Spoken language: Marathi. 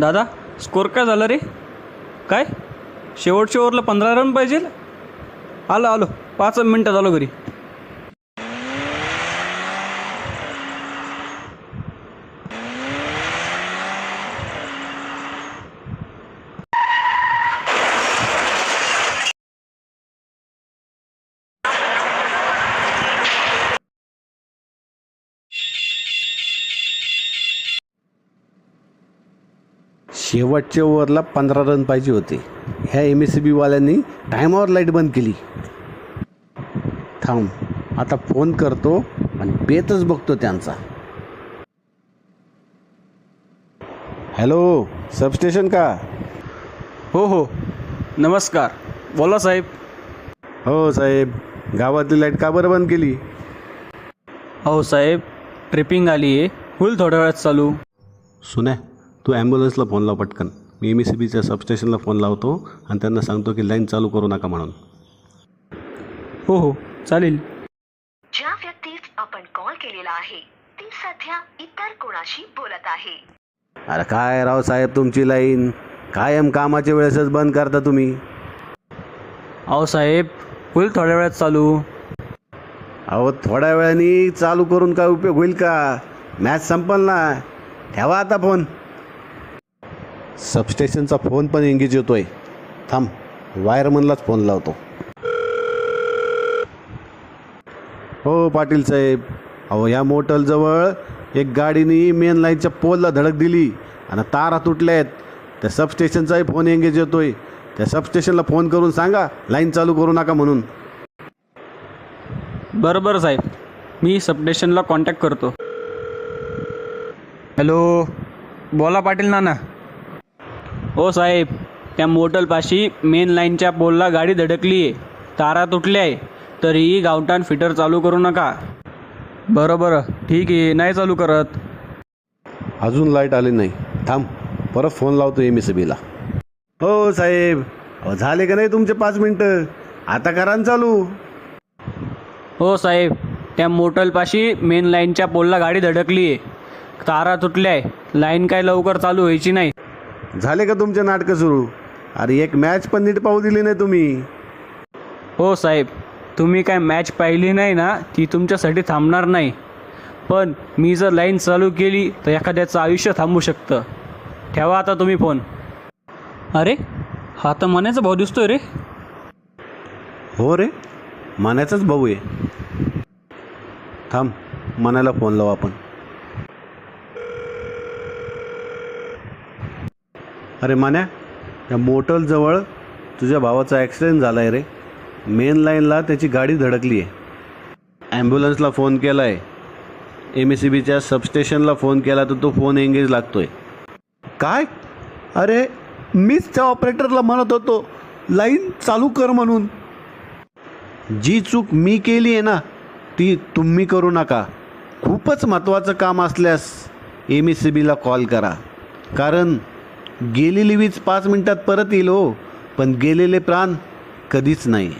दादा स्कोर काय झाला रे? काय? शेवटच्या ओव्हरला पंधरा रन पाहिजे? आलो आलो. पाच मिनटात आलो घरी. शेवटच्या ओव्हरला पंधरा रन पाहिजे होते. ह्या एम एस सी बीवाल्यांनी टायमावर लाइट बंद केली. थांब आता फोन करतो आणि बेतच बघतो त्यांचा. हॅलो सबस्टेशन का? हो हो. नमस्कार. बोला साहेब. हो साहेब गावातली लाइट का बरं बंद केली? हो साहेब ट्रिपिंग आली आहे होईल थोड्या वेळात चालू. सुन्या तू ॲम्ब्युलन्सला फोन लाव पटकन. मी एम एस सी बीच्या सबस्टेशनला फोन लावतो आणि त्यांना सांगतो की लाईन चालू करू नका म्हणून. हो हो चालेल. ज्या व्यक्तीस आपण कॉल केलेला आहे ती सध्या इतर कोणाशी बोलत आहे. अरे काय राव साहेब तुमची लाईन कायम कामाच्या वेळेसच बंद करता तुम्ही. अहो साहेब होईल थोड्या वेळात चालू. अहो थोड्या वेळाने चालू करून काय उपयोग होईल का? मॅच संपल ना. ठेवा आता फोन सबस्टेशनचा फोन पण एंगेज येतोय. थांब वायरमनलाच फोन लावतो. हो पाटील साहेब. अहो या मोटलजवळ एक गाडीने मेन लाईनच्या पोलला धडक दिली आणि तारा तुटल्या आहेत. त्या सबस्टेशनचाही फोन एंगेज येतोय. त्या सबस्टेशनला फोन करून सांगा लाईन चालू करू नका म्हणून. बरं बरं साहेब. मी सबस्टेशनला कॉन्टॅक्ट करतो. हॅलो बोला पाटील नाना. हो साहेब त्या मोटलपाशी मेन लाईनच्या पोलला गाडी धडकली आहे तारा तुटल्या आहे तरीही गावठाण फिटर चालू करू नका. बरं बरं ठीक. आहे नाही चालू करत. अजून लाइट आली नाही. थांब परत फोन लावतो एम एस बीला हो साहेब. अहो झाले का नाही तुमचे पाच मिनटं? आता करा न चालू. हो साहेब त्या मोटलपाशी मेन लाईनच्या पोलला गाडी धडकली आहे तारा तुटल्या आहे लाईन काय लवकर चालू व्हायची नाही. झाले का तुमचे नाटकं सुरू? अरे एक मॅच पण नीट पाहू दिली नाही तुम्ही. हो साहेब तुम्ही काय मॅच पाहिली नाही ना ती तुमच्यासाठी थांबणार नाही. पण मी जर लाईन चालू केली तर एखाद्याचं आयुष्य थांबू शकतं. ठेवा आता तुम्ही फोन अरे हा तर मनाचा भाऊ दिसतोय रे. हो रे मानाचाच भाऊ आहे. थांब मनाला फोन लावू आपण. अरे मान्या या मोटलजवळ तुझ्या भावाचा ॲक्सिडेंट झाला आहे रे मेन लाईनला त्याची गाडी धडकली आहे. ॲम्ब्युलन्सला फोन केला आहे एम एस सी बीच्या सबस्टेशनला फोन केला तर तो फोन एंगेज लागतोय. काय? अरे मीच त्या ऑपरेटरला म्हणत होतो लाईन चालू कर म्हणून. जी चूक मी केली आहे ना ती तुम्ही करू नका. खूपच महत्त्वाचं काम असल्यास एम एस सी बीला कॉल करा. कारण गेलेली वीज पाच मिनटात परत येईल हो. पण गेलेले प्राण कधीच नाही.